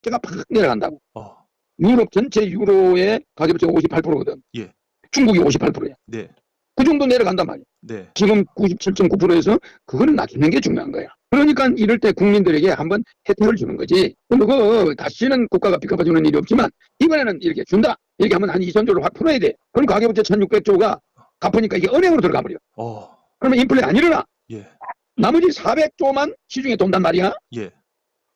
가격대가 팍 내려간다고. 어, 유럽 전체 유로의 가격대가 58%거든. 예. 중국이 58%야. 네, 그 정도 내려간단 말이야. 네, 지금 97.9%에서 그거는 낮추는 게 중요한 거야. 그러니까 이럴 때 국민들에게 한번 혜택을 주는 거지. 그럼 그거 다시는 국가가 비켜봐주는 일이 없지만 이번에는 이렇게 준다. 이렇게 하면 한 2천조를 확 풀어야 돼. 그럼 가계부채 1,600조가 갚으니까 이게 은행으로 들어가 버려. 어, 그러면 인플레 안 일어나. 예, 나머지 400조만 시중에 돈단 말이야. 예,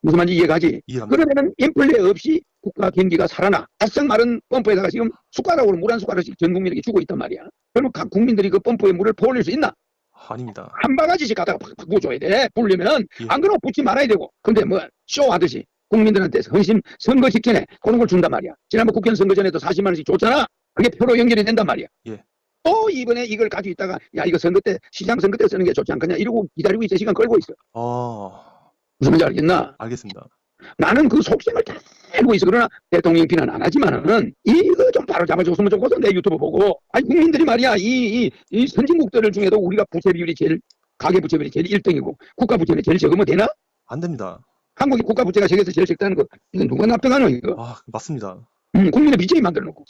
무슨 말인지 이해가지? 그러면은 인플레 없이 국가 경기가 살아나. 바싹 마른 펌프에다가 지금 숟가락으로 물 한 숟가락씩 전 국민에게 주고 있단 말이야. 그러면 각 국민들이 그 펌프에 물을 퍼올릴 수 있나? 아닙니다. 한 바가지씩 갖다가 부어줘야 돼. 부으려면은 예. 안 그러면 붓지 말아야 되고. 근데 뭐 쇼하듯이 국민들한테 헌신 선거 직전에 그런 걸 준단 말이야. 지난번 국회의원 선거 전에도 40만 원씩 줬잖아. 그게 표로 연결이 된단 말이야. 예. 또 이번에 이걸 가지고 있다가 야 이거 선거 때 시장 선거 때 쓰는 게 좋지 않겠냐 이러고 기다리고 있어 시간 끌고 있어. 어, 무슨 말인지 알겠나? 알겠습니다. 나는 그 속셈을 다 알고 있어. 그러나 대통령 비난 안 하지만은 이거 좀 바로 잡아줬으면 좋겠어. 내 유튜브 보고. 아니 국민들이 말이야 이, 이, 이 선진국들 중에도 우리가 부채 비율이 제일 가계 부채 비율이 제일 1등이고 국가 부채는 제일 적으면 되나? 안 됩니다. 한국이 국가 부채가 세계에서 제일 적다는 거 이거 누가 납득하노 이거? 아, 맞습니다. 음, 국민의 빚쟁이 만들어 놓고.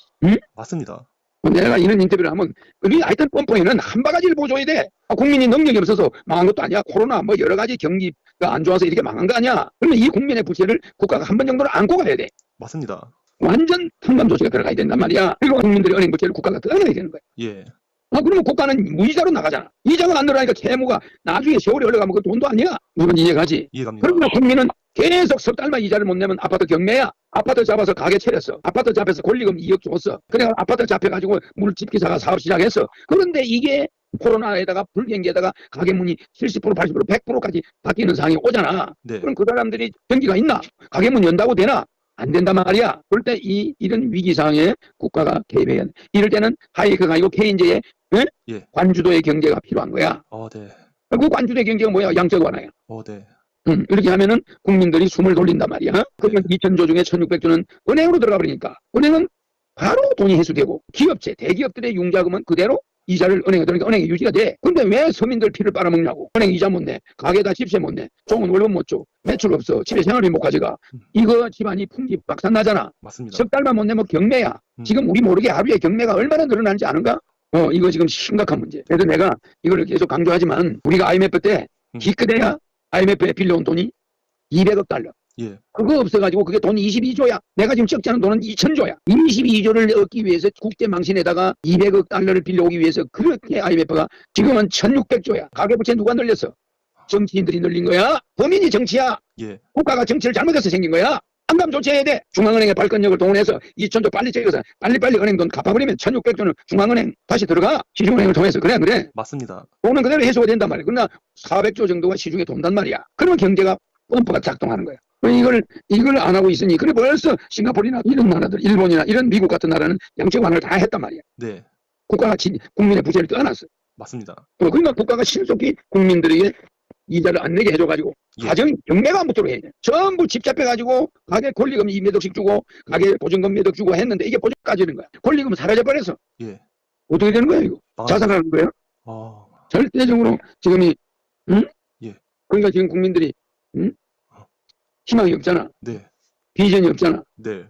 맞습니다. 내가 이런 인터뷰를 하면 우리 하여튼 뻔뻔히는 한 바가지를 보여줘야 돼. 아, 국민이 능력이 없어서 망한 것도 아니야. 코로나 뭐 여러 가지 경기가 안 좋아서 이렇게 망한 거 아니야. 그러면 이 국민의 부채를 국가가 한 번 정도는 안고 가야 돼. 맞습니다. 완전 탕감 조치가 들어가야 된단 말이야. 그리고 국민들의 은행 부채를 국가가 떠나야 되는 거야. 예, 아, 그러면 국가는 무이자로 나가잖아. 이자가 안 들어가니까 채무가 나중에 세월이 흘러가면 그 돈도 아니야. 무슨 이해가지? 이해갑니다. 그러면 국민은 계속 석 달만 이자를 못 내면 아파트 경매야. 아파트 잡아서 가게 차렸어. 아파트 잡아서 권리금 2억 줬어. 그래 아파트 잡혀가지고 물집기사가 사업 시작했어. 그런데 이게 코로나에다가 불경기에다가 가게 문이 70% 80% 100%까지 바뀌는 상황이 오잖아. 네, 그럼 그 사람들이 경기가 있나? 가게 문 연다고 되나? 안 된단 말이야. 그럴 때 이 이런 위기 상황에 국가가 개입해야 돼. 이럴 때는 하이크가 아니고 케인즈의 예? 예. 관주도의 경제가 필요한 거야. 어, 네, 그 관주도의 경제가 뭐야? 양적 완화야. 어, 네, 음, 이렇게 하면은 국민들이 숨을 돌린단 말이야. 그러면 2천조 중에 1,600조는 은행으로 들어가 버리니까 은행은 바로 돈이 회수되고 기업체, 대기업들의 융자금은 그대로 이자를 은행에 들어니까 은행이 유지가 돼. 근데 왜 서민들 피를 빨아먹냐고. 은행 이자 못 내. 가게다 집세 못 내. 좋은 월급 못 줘. 매출 없어. 집에 생활비 못 가져가. 음. 이거 집안이 풍기 박산 나잖아. 맞습니다. 석 달만 못 내면 경매야. 음. 지금 우리 모르게 하루에 경매가 얼마나 늘어나는지 아는가? 어, 이거 지금 심각한 문제. 그래서 내가 이거를 계속 강조하지만 우리가 IMF 때 음. 기껏해야 IMF에 빌려온 돈이 200억 달러. 예, 그거 없어가지고 그게 돈 22조야. 내가 지금 적지 않은 돈은 2천조야. 22조를 얻기 위해서 국제 망신에다가 200억 달러를 빌려오기 위해서 그렇게 IMF가 지금은 1600조야. 가계부채 누가 늘렸어? 정치인들이 늘린 거야. 범인이 정치야. 예, 국가가 정치를 잘못해서 생긴 거야. 안감 조치해야 돼. 중앙은행의 발권력을 동원해서 2천조 빨리 찍어서 빨리빨리 은행 돈 갚아버리면 1600조는 중앙은행 다시 들어가. 시중은행을 통해서. 그래, 그래. 맞습니다. 돈은 그대로 해소가 된단 말이야. 그러나 400조 정도가 시중에 돈단 말이야. 그러면 경제가 펌프가 작동하는 거야. 이걸 이걸 안 하고 있으니 그래 벌써 싱가포르나 이런 나라들, 일본이나 이런 미국 같은 나라는 양적 완화를 다 했단 말이야. 네, 국가가 진- 국민의 부채를 떠났어. 맞습니다. 어, 그러니까 국가가 신속히 국민들에게 이자를 안 내게 해줘가지고 예. 가정 경매가 안 붙도록 해야 돼. 전부 집 잡혀가지고 가게 권리금 이몇 억씩 주고 가게 보증금 몇억 주고 했는데 이게 보증까지는 거야. 권리금 사라져 버려서 예, 어떻게 되는 거야 이거? 망- 자살하는 거야? 어, 절대적으로 지금이 응? 예. 그러니까 지금 국민들이 응? 희망이 없잖아. 네, 비전이 없잖아. 네,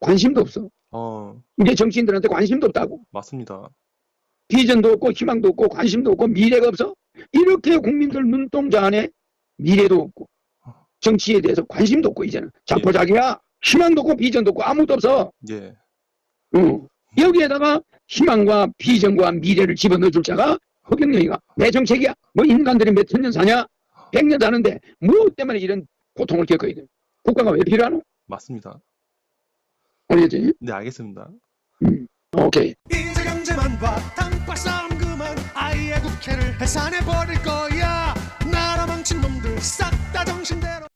관심도 없어. 어, 이제 정치인들한테 관심도 없다고. 맞습니다. 비전도 없고 희망도 없고 관심도 없고 미래가 없어. 이렇게 국민들 눈동자 안에 미래도 없고 정치에 대해서 관심도 없고 이제는 자포자기야. 희망도 없고 비전도 없고 아무것도 없어. 예, 어. 여기에다가 희망과 비전과 미래를 집어넣어 줄 자가 허경영이가 내 정책이야. 뭐 인간들이 몇 천 년 사냐? 백 년 사는데 뭐 때문에 이런 고통을 겪어야 돼? 국가가 왜 필요하노? 맞습니다. 알겠지? 네, 알겠습니다. 음. 오케이. 해산해 버릴 거야. 나라 망친 놈들 싹 다 정신대로